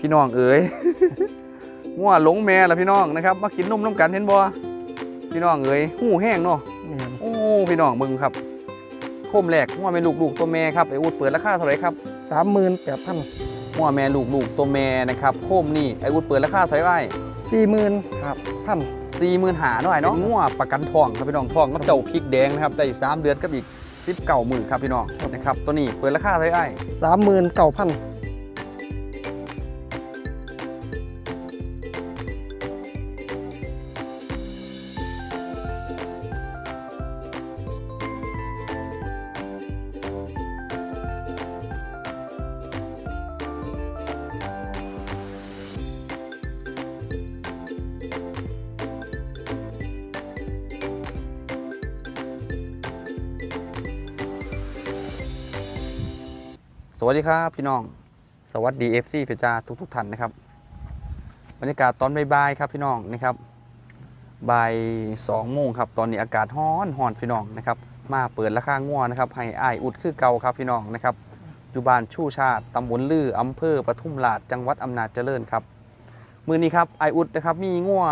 พี่น้องเอ๋ยงัวหลงแม่ละพี่น้องนะครับ มากินนมน้ำกันเห็นบ่พี่น้องเอ๋ยหูแห้งเนาะแม่นโอ้พี่น้องมึงครับโคมแรกงัวแม่ลูกลูกตัวแม่ครับไอ้อุดเปิดราคาเท่าไหร่ครับสามหมื่นแปดพันงัวแม่ลูกลูกตัวแม่นะครับโคมนี่ไอ้อุดเปิดราคาเท่าไหร่สี่หมื่นครับพันสี่หมื่นหาหน่อยเนาะงัวประกันทองครับพี่น้องทองก็เจ้าพริกแดงนะครับได้สามเดือนกับอีกสิบเก้าหมื่นครับพี่น้องนะครับตัวนี้เปิดราคาเท่าไหร่สามหมื่นเก้าพัน วัสดีครับพี่น้อง สวัสดีเอฟซีเพจาทุกทุกๆท่านนะครับ บรรยากาศตอนบ่ายๆครับพี่น้องนะครับบ่ายสองโมงครับ ตอนนี้อากาศร้อนร้อนพี่น้องนะครับ มาเปิดราคาง่วนะครับให้อ้ายอุดคือเก่าครับพี่น้องนะครับอยู่บ้านชู่ชาติตำบลลืออำเภอปทุมราชจังหวัดอำนาจเจริญครับมือนี้ครับไอายอุดนะครับมีง่ว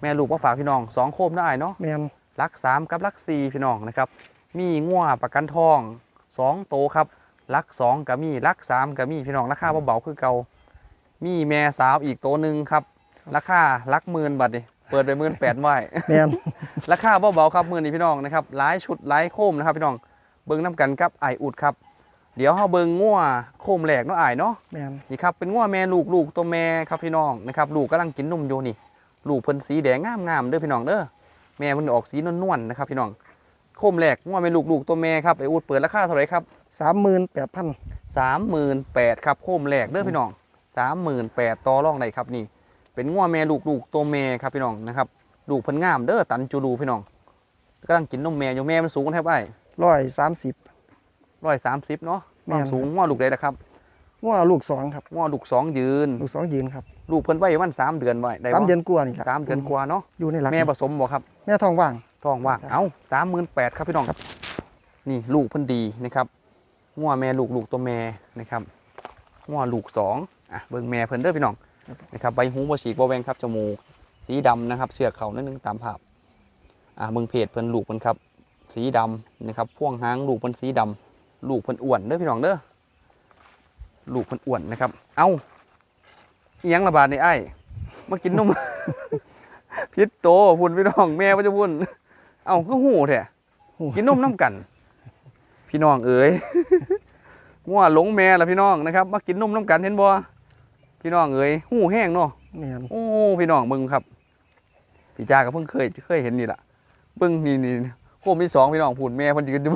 แม่ลูกมาฝากพี่น้องสองโคมได้เนาะแม่นลักสามกับลักสี่พี่น้องนะครับ มีง่วประกันทองสองโตวครับ ลักสองกับมีลักสามกับมีพี่น้องราคาเบาๆคือเก่ามีแม่สาวอีกตัวหนึ่งครับ ราคาลักหมื่นบาทดิเปิดไปหมื่นแปดไว้แม่นราคาเบาๆครับมือนี้พี่น้องนะครับหลายชุดหลายโคมนะครับพี่น้องเบิ้งน้ำกันกับไอายอุดครับ เดี๋ยวเฮาเบิ้งง่วโคมแหลกเนาะไอายเนาะแม่นนี่ครับเป็นง่วแม่ลูกลูกตัวแม่ครับพี่น้องนะครับลูกกำลังกินนมอยู่นี่ ลูกเพิ่นสีแดงงามๆเด้อพี่น้องเด้อแม่เพิ่นออกสีนวลๆนะครับพี่น้องโคมแรกง่วแม่ลูกลูกตัวแม่ครับไอ้อูดเปิดราคาเท่าไหร่ครับ สามหมื่นแปดพันสามหมื่นแปดครับโคมแรกเด้อพี่น้องสามหมื่นแปดต่อรองได้ครับนี่ เป็นง่วแม่ลูกลูกตัวแม่ครับพี่น้องนะครับลูกเพิ่นงามเด้อตันจูรูพี่น้องกำลังกินนมแม่อยู่แม่มันสูงแทบไอ้ร้อยสามสิบร้อยสามสิบเนาะคแม่วามนสูงง่วลูกใดนะครับว่าลูกสองครับง่วลูกสองยืน ลูกสองยืนครับ ลูกเพิ่นไว้วันสามเดือนไว้ได้สามบ่เดือนกว่านี่ครับสามเดือนกว่าเนาะอยู่ในหลักแม่ผสมบ่ครับ แม่ทองว่างทองว่างครับเอาสามหมื่นแปดครับพี่น้องครับนี่ลูกเพิ่นดีนะครับ งัวแม่ลูกลูกตัวแม่นะครับงัวลูกสองอะเบิ่งแม่เพิ่นเด้อพี่น้องนะครับใบหูบ่ฉีกบ่แหวงครับจมูกสีดำนะครับเชือกเขานิดนึงตามภาพอะเบิ่งเพจเพิ่นลูกเพิ่นครับ สีดำนะครับพ่วงหางลูกเพิ่นสีดำลูกเพิ่นอ้วนเด้อพี่น้องเด้อลูกเพิ่นอ้วนนะครับ เอาอิหยังระบาดในไอ้ายมากินนมพิษโตพุ่นพี่น้องแม่ว่าจะพุ่นเอาก็หูแท้หูกินนมน้ำกัน พี่น้องเอ๋ย งัวหลงแม่ละพี่น้องนะครับมากินนมน้ำกันเห็นบ่พี่น้องเอ๋ยหูแห้งเนาะแม่นโอ้พี่น้องมึงครับพี่จ้าก็เพิ่งเคยเคยเห็นนี่แหละเบิ่งนี่นี่โคมที่สองพี่น้องพูดแม่เพิ่นยืนอยู่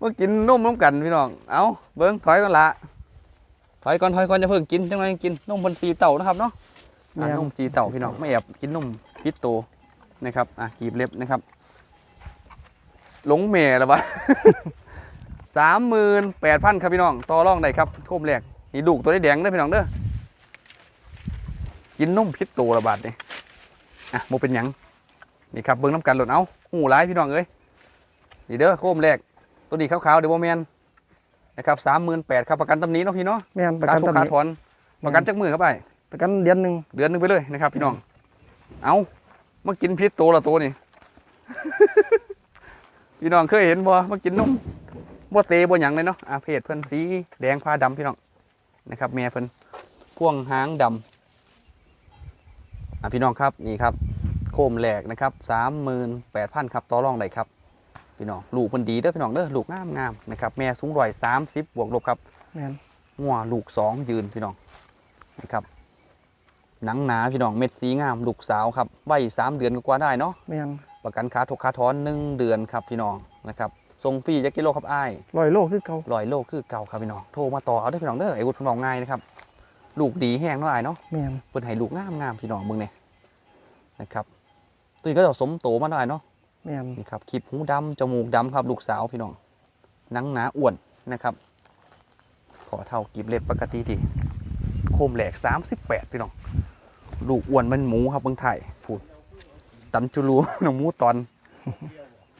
มากินนมน้ำกันพี่น้องเอาเบิ่งถอยก่อนละถอยก่อนถอยก่อนจะเพิ่งกินจังไรกินนมเพิ่นสีเต่านะครับเนาะอะแม่นนมสีเต่าพี่น้องไม่แอบกินนมพิษโตนะครับอะกีบเล็บนะครับหลงแม่ละบะ สามหมื่นแปดพันครับพี่น้องต่อรองได้ครับโคมแรกนี่ลูกตัวได้แดงเด้อพี่น้องเด้อกินนมพิษโตละบาทนี่อะโมเป็นหยังนี่ครับเบิ้งน้ำกันหล่นเอาหูร้ายพี่น้องเอ้ยนี่เด้อโคมแรกตัวนี้ขาวๆเดี๋ยวโมเมนนะครับสามหมื่นแปดครับประกันตำหนี้เนาะพี่เนาะแม่นประขากัดนทุกตำหขานิถอนประกันจักมือเข้าไปประกันเดือนหนึ่งเดือนหนึงไปเลยนะครับ พี่น้อง เอามากินพิษโตละตัวนี่พี่น้องเคยเห็นบ่มากินนม บ่เตบ่หยังเลยเนาะอาเพศเพิ่นสีแดงผ้าดำพี่น้องนะครับแม่เพิ่นพ่วงหางดำอะพี่น้องครับนี่ครับ โคมแหลกนะครับสามหมื่นแปดพันครับต่อรองได้ครับ พี่น้องลูกเพิ่นดีเด้อพี่น้องเด้อลูกงามงามๆนะครับแม่สูงร้อยสามสิบบวกลบครับแม่นงัวลูกสองยืนพี่น้องนะครับหนังหนาพี่น้องเม็ดสีงามลูกสาวครับใบสามเดือนกว่าได้เนาะแม่นประกันขาถกขาถอนหนึ่งเดือนครับพี่น้องนะครับ ส่งฟรีจักกิโลครับอ้ายร้อยโลคือเก่าลอยโลคือเก่าครับพี่น้องโทรมาต่อเอาเด้อพี่น้องเด้อไอ้วุฒิเพิ่นบอกง่ายนะครับลูกดีแห้งเนาะอ้ายเนาะแม่นเพิ่นให้ลูกงามงามพี่น้องเบิ่งเนี่ยนะครับตัวนี้ก็จะสมโตมาได้เนาะแม่นนี่ครับขีบหูดำจมูกดำครับ ลูกสาวพี่น้องหนังหนาอ้วนนะครับขอเท่ากีบเล็บปกติดีโคมแหลก 38 พี่น้อง ลูกอ้วนมันหมูครับเบิ่งไทยพูดตันจุลูหนองหมูตอน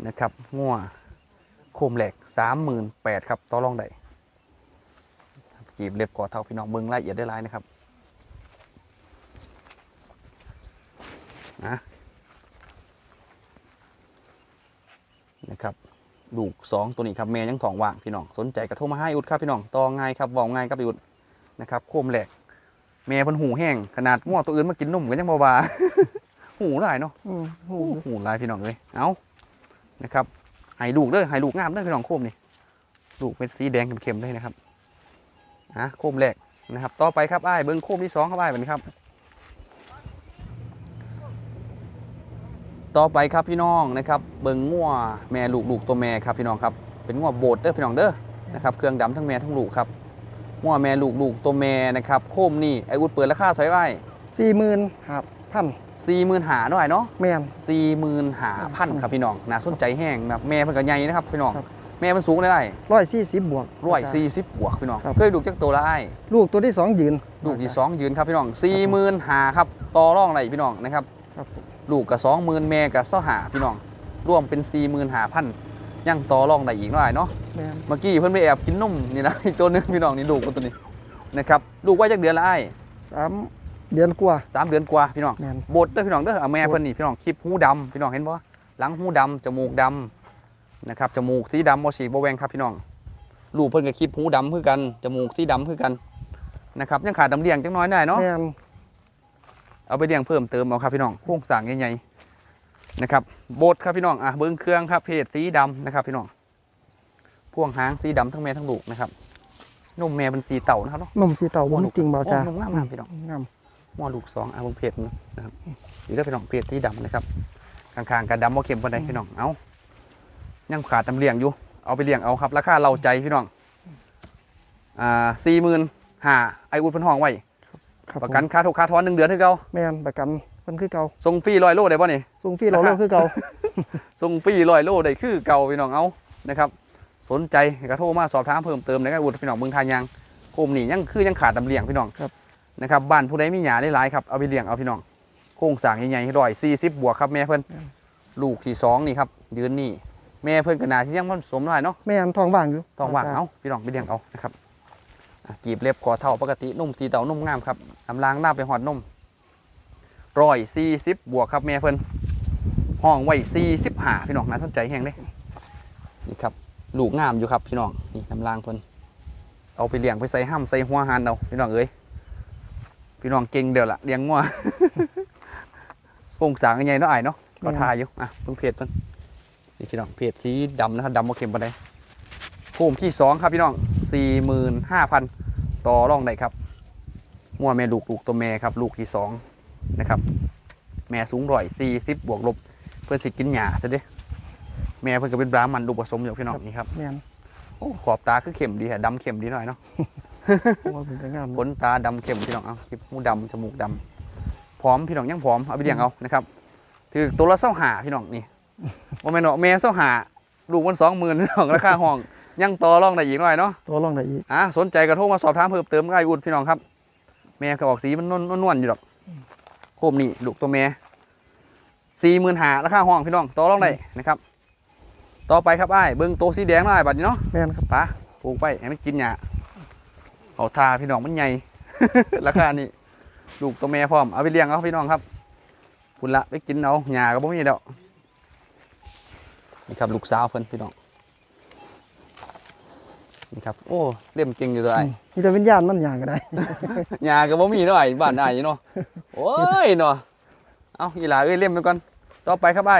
นะครับงัว โคมแหลกสามหมื่นแปดครับต่อรองได้กีบเรียบก่อเท่าพี่น้องเมืองละเอียดได้รายนะครับนะนะครับลูกสองตัวนี้ครับแม่ยังทองว่างพี่น้องสนใจกระโทรมาให้อุดครับพี่น้องตองง่ายครับบอกง่ายครับอุดนะครับโคมแหลกแม่พันหูแห้งขนาดง้วตัวอื่นมากินนุ่มกันยังบาบาหูหลายเนาะหูหลายพี่น้องเลยเอานะครับ ให้ลูกเด้อให้ลูกงามเด้อพี่น้องโคมนี่ลูกเป็นสีแดงเข้มๆเลยนะครับอะโคมแรกนะครับ ต่อไปครับไอ้เบิ้งโคมที่สองครับอ้ายแบบนี้ครับ ต่อไปครับพี่น้องนะครับ เบิ้งงัวแม่ลูกลูกตัวแม่ครับพี่น้องครับเป็นงัวโบดเด้อพี่น้องเด้อนะครับเครื่องดำทั้งแม่ทั้งลูกครับงัวแม่ลูกลูกตัวแม่นะครับ โคมนี่ไอ้อุดเปิดราคาเท่าไหร่สี่หมื่นห้าพัน สี่หมื่นหาหน่อยเนาะแม่น สี่หมื่นหาพันครับพี่น้องน่าสนใจแห้งนะครับแม่เพิ่นก็ใหญ่นะครับพี่น้องครับ แม่มันสูงได้ร้อยสี่สิบบวก ร้อยสี่สิบบวกพี่น้องครับ เคยดูจักตัวละไอ้ลูกตัวที่สองยืน ลูกที่สองยืนครับพี่น้องสี่หมื่นหาครับต่อรองอะไรพี่น้องนะครับ ครับผมลูกกับสองหมื่นแม่กับเสาหาพี่น้องรวมเป็นสี่หมื่นหาพันยังต่อรองได้อีกหน่อยเนาะ แม่นเมื่อกี้เพิ่นไปแอบกินนมนี่นะ อีกตัวหนึงพี่น้องนี่ลูกมันตัวนี้นะครับลูกไว้จักเดือนละไอ้สาม เดือนกว่าสามเดือนกว่าพี่น้องแม่น บดเด้อพี่น้องเด้อเอาแม่เพิ่นนี่พี่น้องคลิปหูดำพี่น้องเห็นบ่หลังหูดำจมูกดำนะครับจมูกสีดำบ่ฉีกบ่แหวงครับพี่น้องลูกเพิ่นก็คลิปหูดำคือกันจมูกสีดำคือกันนะครับยังขาดน้ำเลี้ยงจังน้อยหน่อยเนาะ แม่นเอาไปเลี้ยงเพิ่มเติมเอาครับพี่น้องโครงสร้างใหญ่ๆนะครับบดครับพี่น้องอะเบิ้งเครื่องครับเพศสีดำนะครับพี่น้องพ่วงหางสีดำทั้งแม่ทั้งลูกนะครับนมแม่เป็นสีเต่านะครับเนาะนมสีเต่าบนจริงบ่จ้าโอ้นมงามๆพี่น้อง งามห ม้อลูกสองอาเบิ่งเพจมันนะครับอยู่ได้พี่น้องเพจที่ดำนะครับข้างๆกับดำบ่เข็มปานใดพี่น้อง เอายังขาดตำเลี้ยงอยู่ เอาไปเลี้ยงเอาครับ ราคาเราใจพี่น้อง อ่าสี่หมื่นห้าไออุ่นเพิ่นห้องไว้ครับประกันค่าทุกค่าทอนหนึ่งเดือนคือเก่าแม่นประกันเพิ่นคือเก่าส่งฟรีร้อยโลได้ป่ะนี่ส่งฟรีเราเร็วคือเก่าส่งฟรีร้อยโลได้คือเก่าพี่น้องเอานะครับ สนใจก็โทรมาสอบถามเพิ่มเติมในการอุ่นพี่น้องเมืองทานยางโคมนี่ยังคือยังขาดตำเลี้ยงพี่น้องครับ นะครับบ้านผู้ใดมีหยาได้หลายครับเอาไปเลี้ยงเอาพี่น้องโครงสร้างใหญ่ๆร้อยสี่สิบบวกครับแม่เพิ่นลูกที่สองนี่ครับยืนนี่แม่เพิ่นกระนาที่ยังผสมหน่อยเนาะแม่นทองว่างอยู่ต้องว่างเอาพี่น้องไปเลี้ยงเอานะครับอะกีบเล็บคอเท่าปกตินุ่มตีเต่านุ่มงามครับน้ำล้างหน้าไปหอดนุ่มร้อยสี่สิบบวกครับแม่เพิ่นห้องไว้สี่สิบห้าพี่น้องน่าสนใจแห้งเด้นี่ครับลูกงามอยู่ครับพี่น้องนี่น้ำล้างเพิ่นเอาไปเลี้ยงไปใส่ห้ำใส่หัวหันเอาพี่น้องเอ้ย พี่น้องเก่งเดี๋ยวละเลี้ยงงัวโครงสร้างใหญ่เนาะไอ้ายเนาะก็ทายอยู่อะเพิ่งเพจเพิ่นนี่พี่น้องเพจสีดำนะครับดำมาเข็มปานใดโคมที่สองครับพี่น้องสี่หมื่นห้าพันต่อรองได้ครับมัวแม่ลูกลูกตัวแม่ครับ ลูกที่สองนะครับ แม่สูงร้อยสี่สิบบวกลบ เพื่อนสิกินหญ้าซะเด้แม่เพื่อนก็เป็นบราหมันลูกผสมอยู่พี่น้องนี่ครับแม่นโอ้ขอบตาคือเข็มดีฮะดำเข็มดีหน่อยเนาะ โอ้ยเป็นไปงามขนตาดำเข็มพี่น้องเอาคลิปหูดำจมูกดำพร้อมพี่น้องยังพร้อมเอาไปเลี้ยงเอานะครับถือตัวละเส้าหาพี่น้องนี่ว่าแม่นเนาะแม่เส้าหาลูกมันสองหมื่นพี่น้องราคาห้องยังต่อรองได้อีกหน่อยเนาะตัวรองได้อีกอะสนใจกระโทรมาสอบถามเพิ่มเติมก็ไอ้อุ่นพี่น้องครับ แม่กระบอกสีมันนวลนวลๆอยู่ดอกโคมนี่ลูกตัวแม่สี่หมื่นหาราคาห้องพี่น้องต่อรองได้นะครับ ต่อไปครับไอ้ายเบิ้งโตวสีแดงหน่อยบัดนี้เนาะแม่นครับปะปลูกไปให้มันกินหญ้า เอาทาพี่น้องมันใหญ่ราคานี่ลูกตัวแม่พร้อมเอาไปเลี้ยงเอาพี่น้องครับคุณละไปกินเอาหญ้าก็บ่มีแล้วนี่ครับลูกสาวเพิ่นพี่น้องนี่ครับโอ้เล่มเก่งอยู่ตัวไอ้มีแต่วิญญาณมันอย่างก็ได้หญ้าก็บ่มีเนาะไอ้บ้านไอ้เนาะโอ้ยเนาะเอาอีหลาเอ้ยเล่มไปก่อนต่อไปครับไอ้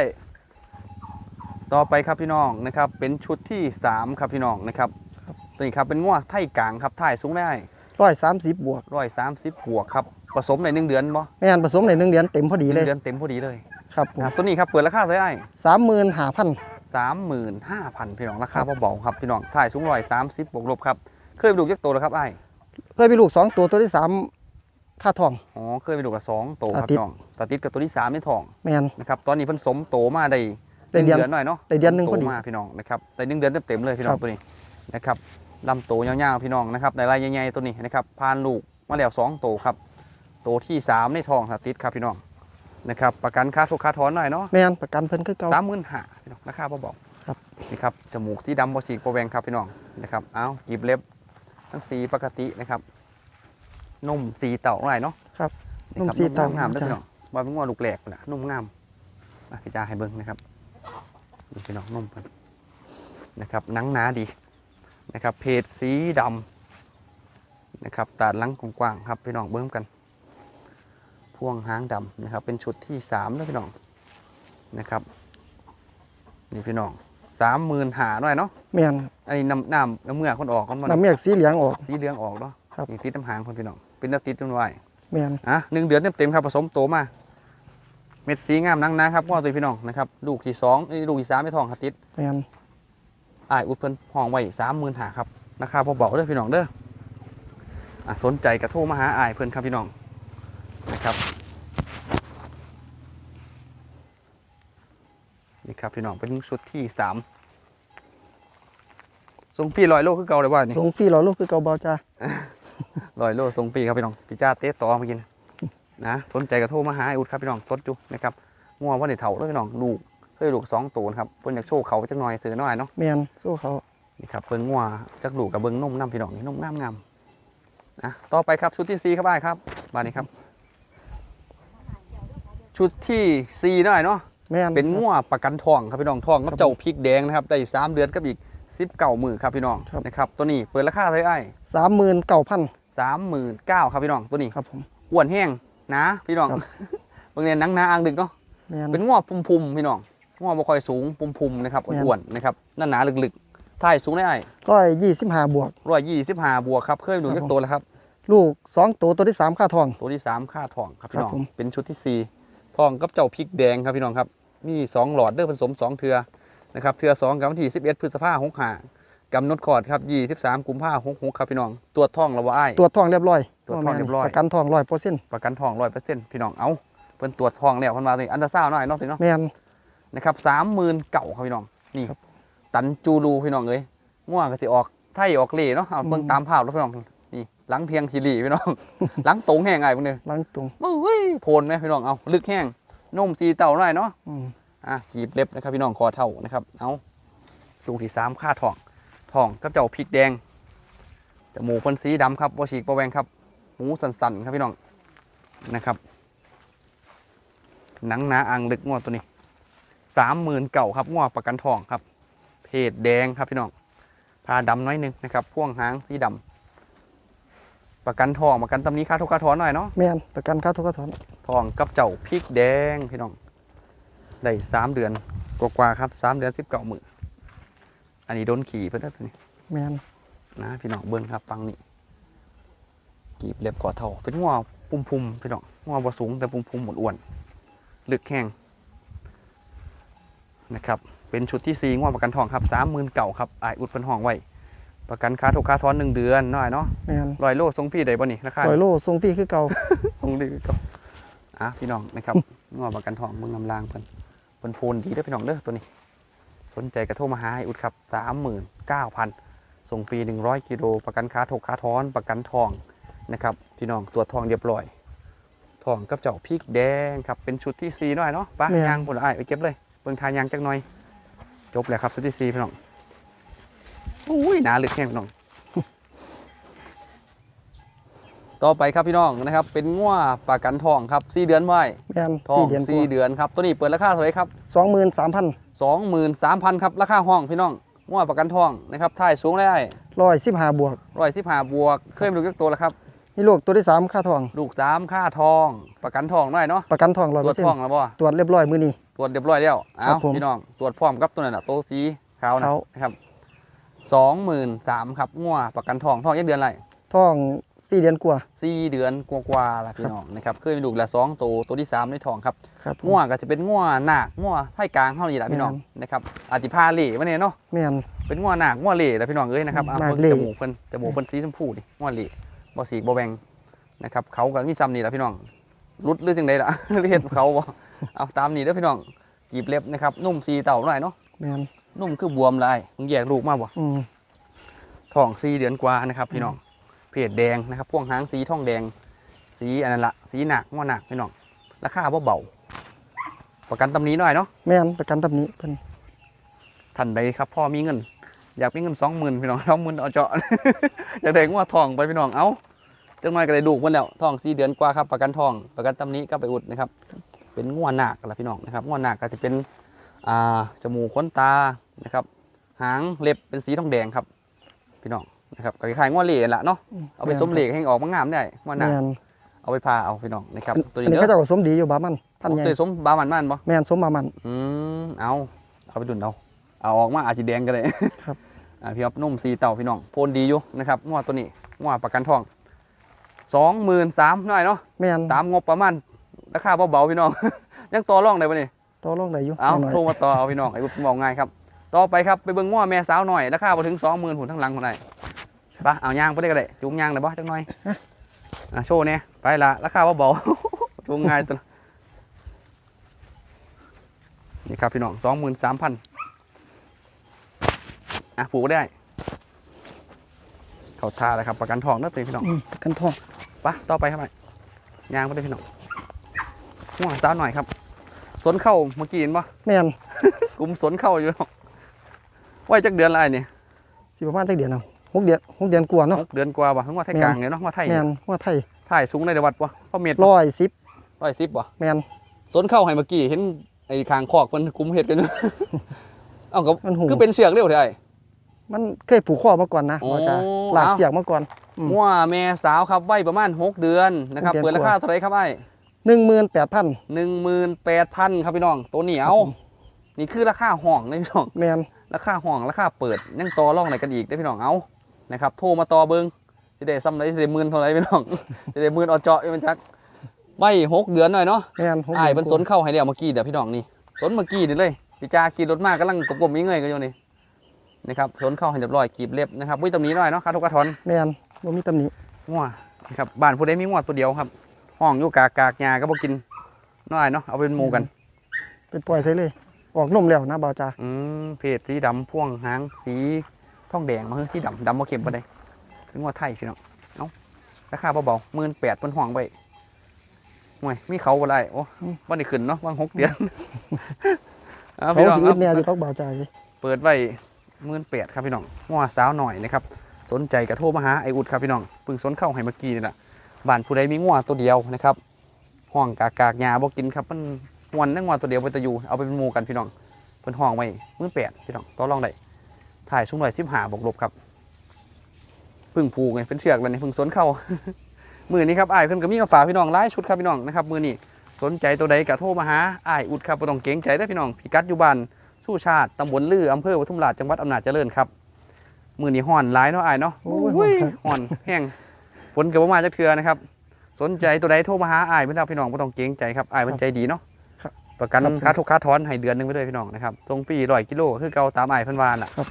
ต่อไปครับพี่น้องนะครับ เป็นชุดที่สามครับพี่น้องนะครับ ตัวนี้ครับเป็นง้วไทยกลางครับถ่ายสูงได้ร้อยสามสิบบวกร้อยสามสิบบวกครับผสมในหนึ่งเดือนบ่แม่นผสมในหนึ่งเดือนเต็มพอดีหเลนึ่ยงเดือนเต็มพอดีเลยครับผมนะครับตัวนี้ครับเปิดราคาเท่าไหร่สามหมื่นห้าพันสามหมื่นห้าพันพี่น้องราคาเบาๆครับพี่น้องถ่ายสูงร้อยสามสิบบวกลบครับเคยไปดูจักตัวแล้วครับไอ้เคยไปลูกสองตัวตัวที่สามค่าทอง อ๋อเคยไปดูกับสองตัวครับตาติ๊ดพี่น้องตาติดกับตัวที่สามในทองแม่น นะครับตอนนี้เพิ่นสมโตมาได้ได้เดือนหงหน่อยเนาะได้เดือนหนึ่งโตพอดีมาพี่น้องนะครับได้หนึ่งเดือนเต็มๆเลยพี่น้อคงรับ ตัวนี้นะครับ ลำโตวยาวๆพี่น้องนะครับในลายใหญ่ๆตัวนี้นะครับพานลูกมาแล้วสองโตครับโตที่สามในทองตาติดครับพี่น้องนะครับประกันค่าทุกค่าถอนหน่อยเนาะแม่นประกันเพิ่นคือเก่าสามหมื่นห้าพี่น้องราคาเบาๆครับนี่ครับจมูกที่ดำบอสีกโปรแวงครับพี่น้องนะครับเอาหยิบเล็บทั้งสีปกตินะครับนุ่มสีเต่าหน่อยเนาะครับนี่ครับนุ่มสีเต่างามๆเด้อพี่น้องว่าเป็นงัวลูกแหลกพุ่นน่ะนุ่มงามอะพี่จ้าให้เบิ่งนะครับนี่พี่น้องนุ่มเพิ่นนะครับหนังหนาดี นะครับเพจสีดำนะครับตาดหลังกว้างๆครับพี่น้องเบิ่งกันพ่วงหางดำนะครับ เป็นชุดที่สามแล้วพี่น้องนะครับนี่พี่น้องสามหมื่นหาหน่อยเนาะแม่นอันนี้น้ำน้ำน้ำเมื่อกคนออกก็มันน้ำเมียกสีเหลืองออก สีเหลืองออกเนาะครับนี่ติดน้ำหางคนพี่น้องเป็นน้ำติดต้นไว้แม่นอะหนึ่งเดือนเต็มๆครับผสมโตมาเม็ดสีงามนังนะครับพ่อตัวพี่น้องนะครับ ลูกที่สองนี่ลูกที่สามไม่ทองครับติดแม่น อ้ายอุดเพิ่นห้องไว้สามหมื่นหาครับราคาพอเบาเด้อพี่น้องเด้ออะสนใจกระโทรมาหาอ้ายเพิ่นครับพี่น้องนะครับนี่ครับพี่น้องเป็นชุดที่สามทรงพี่ลอยโลคือเก่าเลยว่านี่ส่งฟรีร้อยลูกคือเก่าเบาจ้าลอยโลทรงปีครับพี่น้องพี่จ้าเตะต่อมากินนะสนใจกระโทรมาหาไอ้อุดครับพี่น้องสดอยู่นะครับงัวว่าในเถาแล้วพี่น้องลูก เคยลูกสองตัวนะครับเพิ่นอยากโชว์เขาจักหน่อยซื้อหน่อยเนาะแม่นสู้เขานี่ครับเพิ่นงัวจักลูกกับเบิ้งนมน้ำพี่น้องนี่นมงามงามนะต่อไปครับชุดที่สี่ครับไอ้ายครับบานนี้ครับ ชุดที่สี่หน่อยเนาะ แม่นเป็นงัวประกันทองครับพี่น้องทองกับเจ้าพริกแดงนะครับได้สามเดือนกับอีกสิบเก้ามือครับพี่น้องนะครับตัวนี้เปิดราคาเท่าไหร่ไอ้สามหมื่นเก้าพันสามหมื่นเก้าครับพี่น้องตัวนี้ครับผม อ้วนแห้งหนะพี่น้องครับ บางเรียนหนังหนาอ่างดึกเนาะแม่นเป็นง้อพุ่มๆพี่น้อง ง้อบ่ค่อยสูงพุ่มๆนะครับแม่นอ้วนๆนะครับหน้าหนาลึกๆท้ายสูงได้ร้อยยี่สิบห้าบวกร้อยยี่สิบห้าบวกครับเคยดูครับยักผมตัวแล้วครับ ลูกสองตัวตัวที่สามค่าทอง ตัวที่สามค่าทองครับพี่น้องครับผมเป็นชุดที่สี่ทองกับเจ้าพริกแดงครับพี่น้องครับนี่สองหลอดเด้อผสมสองเทือนะครับเทือสองกับวันที่สิบเอ็ดพฤษภาหกห้ากำหนดคลอดครับยี่สิบสามกุมภาหกหกครับพี่น้องตรวจท้องแล้วว่าอ้ายตรวจทองเรียบร้อยตรวจทองเรียบร้อยประกันทองร้อยเปอร์เซ็นต์ประกันทองร้อยเปอร์เซ็นต์พี่น้องเอาเพิ่นตรวจทองแล้วเพิ่นมาตัวนี้อันตราซาวน์หน่อยเนาะสิเนาะแม่น นะครับสามหมื่นเก่าครับพี่น้องนี่ครับตันจูรูพี่น้องเอ้ยง่วงก็สิออกไทยออกเล่เนาะเอาเบิ่งอืมตามภาพแล้วพี่น้องนี่หลังเพียงทีหลีพี่น้องหลังตรงแห้งไงพวกนี้หลังตรงเฮ้ยโพนไหมพี่น้องเอาลึกแห้งนุ่มสีเต่าหน่อยเนาะอืมอะกีบเล็บนะครับพี่น้องคอเท่านะครับ เอาลูกที่สามค่าทองทองกับเจ้าพริกแดงจมูกเพิ่นสีดำครับบ่ฉีกบ่แหวงครับหมูสันๆครับพี่น้องนะครับ หนังหนาอ่างลึกงวดตัวนี้ สามหมื่นเก่าครับงวดประกันทองครับ เพจแดงครับพี่น้องพาดำน้อยหนึงนะครับพ่วงหางสีดำประกันทองประกันตำหนี้ค่าทุกค่าถอนหน่อยเนาะแม่นประกันค่าทุกข์ค่าถอนทองกับเจ้าพริกแดงพี่น้องได้สามเดือนกว่าๆครับสามเดือนสิบเก้ามืออันนี้โดนขี่เพื่อนตัวนี้แม่นนะพี่น้องเบิ้งครับฟังนี่กีบเล็บกอเท่าเป็นงัวปุ่มๆพี่น้องงัวบ่สูงแต่ปุ่มๆหมดอ้วนๆลึกแข้ง นะครับเป็นชุดที่สี่งัวประกันทองครับสามหมื่นเก่าครับอายอุดเพิ่นห้องไว้ประกันค่าถูกค่าซ้อนหนึ่งเดือนน้อยเนาะแม่นลอยโลทรงพี่ได้บ่นี่ราคาร้อยโลส่งฟรีคือเก่า ทรงดีก็อะพี่น้องนะครับงัวประกันทองเมืองลำลางเพิ่นเพิ่นโพนดีเด้อพี่น้องเด้อตัวนี้ สนใจกระโทรมาหาให้อุดครับสามหมื่นเก้าพันส่งฟรีหนึ่งร้อยกิโลประกันค้าถกค้าท้อนประกันทองนะครับพี่น้องตรวจทองเรียบร้อยทองกับเจ้าพริกแดงครับเป็นชุดที่สี่หน่อยเนาะไปะแม่น ยางผลอ้ายไปเก็บเลย เบิ่งทานยางจักหน่อย จบแล้วครับชุดที่สี่พี่น้องอุ้ยหนาลึกแห้งพี่น้อง ต่อไปครับพี่น้องนะครับ เป็นง่วประกันทองครับสี่เดือนไว้แม่นทองสี่เดือนกสี่ว่าเดือนครับตัวนี้เปิดราคาเท่าไหร่ครับสองหมื่นสามพันสองหมื่นสามพันครับราคาห้องพี่น้องง่วประกันทองนะครับท่ายสูงได้ร้อยสิบห้าบวกร้อยสิบห้าบวก เคยมาดูกักตัวแล้วครับนี่ลูกตัวที่สามค่าทอง ลูกสามค่าทอง ประกันทองหน่อยเนาะประกันทองร้อยตเปรอวจร์เซ็นทองต์แล้วบ่ตรวจเรียบร้อยมือนี้ ตรวจเรียบร้อยแล้วครัเอาบผมพี่น้องตรวจพร้อมกับตัวนั้นน่ะโตวสีขาวนะขาว นะครับสองหมื่นสามครับง่วประกันทองทองยักเดือนอะไรทองสี่เดือนกว่า สี่เดือนกว่าๆละพี่น้องนะครับเคยมีลูกละสองตัวตัวที่สามในทองครับ ครับผม ง่วก็จะเป็นง่วหนักง่วไทยกลางเท่านี้แหละพี่น้องแม่ นะครับอธิพาเหล่มาเนี่ยเนาะแม่น เป็นง่วหนักง่วเหล่แหละพี่น้องเอ้ยนะครับอะหนักเบิ่งเหล่ จมูกเพิ่นจมูกเพิ่นสีชมพูดิง่วเหล่บ่สีบ่แบงนะครับเขาก็มีซ้ำนี่แหละพี่น้องรุดหรือจังไดล่ะหรือเฮ็ดเขาบ่ เอาตามนี่เด้อพี่น้องกีบเล็บนะครับ นุ่มสีเต่าหน่อยเนาะแม่นนุ่มคือบวมลายมึงแยกลูกมาบ่อืมท้องสีเดือนกว่านะครับ พี่น้องเพจแดงนะครับพ่วงหางสีทองแดง สีอันนั้นละสีหนักง่วหนักพี่น้องราคาบ่เบาประกันตำหนี้หน่อยเนาะแม่นประกันตำหนี้เพิ่นท่านใดครับพ่อมีเงิน อยากมีเงินสองหมื่นพี่น้องสองหมื่นเอาเจาะอยากได้งัวทองไปพี่น้องเอาจังน้อยก็ได้ลูกเพิ่นแล้วท้อง4เดือนกว่าครับประกันท้องประกันตำหนี้ก็ไปอุดนะครับ เป็นงัวหนักล่ะพี่น้องนะครับงัวหนักก็จะเป็นอ่าจมูกขนตานะครับหางเล็บเป็นสีทองแดงครับ พี่น้องนะครับก็คล้ายๆงัวเหล่นละเนาะเอาไปสมเหล็กให้ออกมางามได้งัวหนักแม่นเอาไปพาเอาพี่น้องนะครับอันตัวอันี้นนี้เด้เขาอเจะสมดีอยู่บามันพันใหญ่ตัวสมบามันมันบ่แม่นสมบามันอืมเอาเอาไปดุนเอาเอาออกมาอาจจะแดงก็ได้ครับอ่าพี่อ๊อฟนุ่มสีเต่าพี่น้องโพนดีอยู่นะครับงัวตัวนี้งัวประกันทองสองหมื่นสามหน่อยเนาะแม่นตามงบประมาณ ราคาเบาๆพี่น้อง ยังต่อรองได้ปะนี่ต่อรองได้อยู่เอาหน่อยโทรมาต่อเอาพี่น้องไอ้บุญบอกง่ายครับ ต่อไปครับไปเบิ่งง้อแม่สาวหน่อยราคาพอถึงสองหมื่นหุ่นทั้งหลังคนไหนปะเอายางไปได้ก็ได้จูงยางได้บ่จังหน่อยอะโชว์เนี่ยไปละราคาเบาๆจูงง่ายตัวละนี่ครับพี่น้องสองหมื่นสามพันอะผูกก็ได้ เขาทาเลยครับประกันทองนั่นเองพี่น้องอืมกันทองปะต่อไปครับไปยางไปได้พี่น้อง ง้อสาวหน่อยครับ สนเข้าเมื่อกี้เห็นปะแม่นกลุ่มสนเข้าอยู่เนาะไว้จักเดือนละไอ้นี่สิประมาณจักเดือนเอาหกเดือนหกเดือนกว่าเนาะหกเดือนกว่าป่ะทั้งว่าไทยกลางเนี่ยเนาะว่าไทยแม่นว่าไทยไทยสูงในเดวัดป่ะพ่อเม็ดร้อยสิบร้อยสิบป่ะแม่นสนเข้าให้เมื่อกี้เห็นไอ้คางคอกมันกลุ่มเห็ดกันอยู่เอ้าก็มันหูคือเป็นเสือกเรียวเท่าไหร่มันเคยผูกข้อมาก่อนนะโอ้ว่าจะหลากเอาเสียกมาก่อนอืมงัวแม่สาวครับไว้ประมาณหกเดือนนะครับหกเดืเปิอดนราคาเท่าไหรครับไอ้ หนึ่งหมื่นแปดพันหนึ่งหมื่นแปดพันครับพี่น้อง ตัวเหนียว นี่คือราคาห้องนะพี่น้องแม่นราคาห้องราคาเปิดยังต่อรองอะไรกันอีกได้อพี่น้องเอานะครับโทรมาต่อเบิงจะได้ซ้ำไรจะได้หมื่นเท่าไรพี่น้องจะได้หมื่นเอาเจาะอยู่มันจักใบหกเดือนหน่อยเนาะแม่นหกอ้ายดืมันสนเข้าให้แล้วเมื่อกี้เดี๋ยวพี่น้องนี่สนเมื่อกี้นี่เลยพี่จาขี่รถมากกำลังกลมๆมีเงยกันอยู่นี่นะครับสนเข้าให้เรียบร้อยกีบเล็บนะครับวิ่งตรงนี้หน่อยเนาะคาทุกกระทอนแม่นบ่มีตำหนิงัวนะครับบ้านผู้ใดมีงัวตัวเดียวครับ ห้องอยู่กากกากหญ้าก็บ่กินน้อยเนาะเอาเป็นหมูกันเป็นปล่อยใส่เลย ออกนมแล้วนะบ่าวจ้าอืมเพจสีดำพ่วงหางสีทองแดงมาคือสีดำดำมาเข็มปะได้เป็นงัวไทยพี่น้องเอ้าราคาเบาๆหมื่นแปดเป็นห้องไปห่วยมีเขาก็ได้โอ้วันนี้ขึ้นเนาะวันหกเดือนเอาเขาพี่น้องสิคอึรัดเนี่ยบอยู่ต้องบ่าวจ้าสิเปิดไว้หมื่นแปดครับพี่น้องงัวสาวหน่อยนะครับสนใจกระโทรมาหาไออุดครับพี่น้องเพิ่งสนเข้าให้เมื่อกี้นี่แหละ บ้านผู้ใดมีงัวตัวเดียวนะครับห้องกากากหญ้าบ่กินครับมันมวนนั่งงัวตัวเดียวไปตะยูเอาไปเป็นหมูกันพี่น้องเพิ่นห้องไว้มื่นแปดพี่น้องต่อรองได้ถ่ายสูงหน่อยสิบหาบวกลบครับพึ่งผูกไงเป็นเชือกแล้วนี่พึ่งสนเข้ามือนี้ครับอ้ายเพิ่นก็มีมาฝากพี่น้องหลายชุดครับพี่น้องนะครับมือนี้สนใจตัวใดก็โทรมาหาอ้ายอุดครับบ่ต้องเกรงใจเด้อพี่น้องพิกัดอยู่บ้านสู้ชาติตำบลลืออำเภอปทุมราชจังหวัดอำนาจเจริญครับมือนี้ฮ้อนหลายเนาะอ้ายเนาะโอ้ยโอ้ยครับฮ้อนแห้ง ฝนก็บ่มาจักเทื่อนะครับ สนใจตัวใดโทรมาหาอ้ายเพิ่นครับพี่น้องบ่ต้องเกรงใจครับอ้ายเพิ่นใจดีเนาะครับประกันครับผมค่าทุกค่าถอนให้เดือนหนึงไปเลยพี่น้องนะครับทรงฟรีร้อยกิโลคือเก่าตามอ้ายเพิ่นว่าน่ะครับ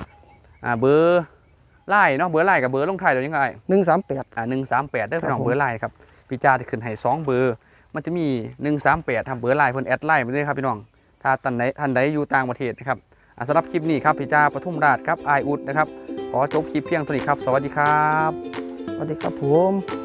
อ่าเบอร์ไล่เนาะเบอร์ไล่กับเบอร์ลงท้ายเดี๋ยวยังไงหนึ่งสามแปดอ่า138ได้อพี่น้องครับผมเบอร์ไล่ครับพี่จ้าได้ขึ้นให้สองเบอร์ มันจะมี138ครับเบอร์ไล่เพิ่นแอดไล่มาเลยครับพี่น้อง ถ้าท่านใดท่านใดอยู่ต่างประเทศนะครับอ่าสำหรับคลิปนี้ครับพี่จ้าปทุมราชครับอายอุดนะครับขอจบคลิปเพียงเท่านี้ครับ สวัสดีครับส วัสดีครับผม